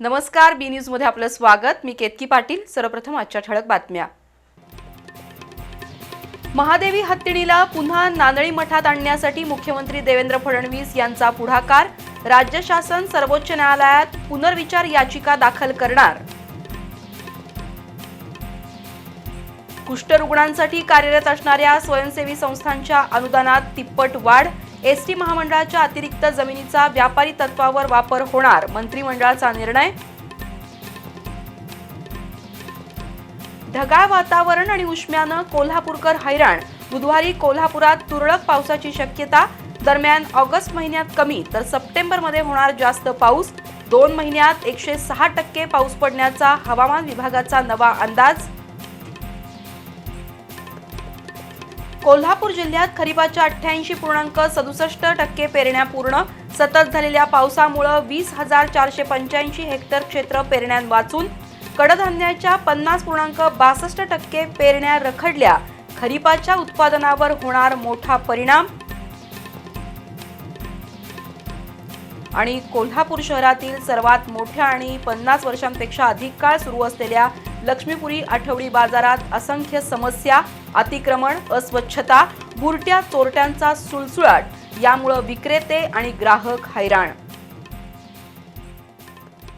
नमस्कार बी न्यूजमध्ये आपलं स्वागत. मी केतकी पाटील. सर्वप्रथम आजच्या ठळक बातम्या. महादेवी हत्तीणीला पुन्हा नांदळी मठात आणण्यासाठी मुख्यमंत्री देवेंद्र फडणवीस यांचा पुढाकार. राज्य शासन सर्वोच्च न्यायालयात पुनर्विचार याचिका दाखल करणार. कुष्ठरुग्णांसाठी कार्यरत असणाऱ्या स्वयंसेवी संस्थांच्या अनुदानात तिप्पट वाढ. एस टी महामंडळाच्या अतिरिक्त जमिनीचा व्यापारी तत्वावर वापर होणार मंत्रिमंडळाचा निर्णय? ढगाळ वातावरण आणि उष्म्यानं कोल्हापूरकर हैराण. बुधवारी कोल्हापुरात तुरळक पावसाची शक्यता. दरम्यान ऑगस्ट महिन्यात कमी तर सप्टेंबरमध्ये होणार जास्त पाऊस. दोन महिन्यात एकशे सहा टक्के पाऊस पडण्याचा हवामान विभागाचा नवा अंदाज. कोल्हापूर जिल्ह्यात खरीपाच्या अठ्ठ्याऐंशी पूर्णांक सदुसष्ट टक्के पेरण्या पूर्ण. सतत झालेल्या पावसामुळं वीस हजार चारशे पंच्याऐंशी हेक्टर क्षेत्र पेरण्यात वाचून. कडधान्याच्या पन्नास पूर्णांक बासष्ट टक्के पेरण्या रखडल्या. खरीपाच्या उत्पादनावर होणार मोठा परिणाम. आणि कोल्हापूर शहरातील सर्वात मोठ्या आणि पन्नास वर्षांपेक्षा अधिक काळ सुरू असलेल्या लक्ष्मीपुरी आठवडी बाजारात असंख्य समस्या अतिक्रमण अस्वच्छता बुरट्या चोरट्यांचा सुळसुळाट यामुळं विक्रेते आणि ग्राहक हैराण.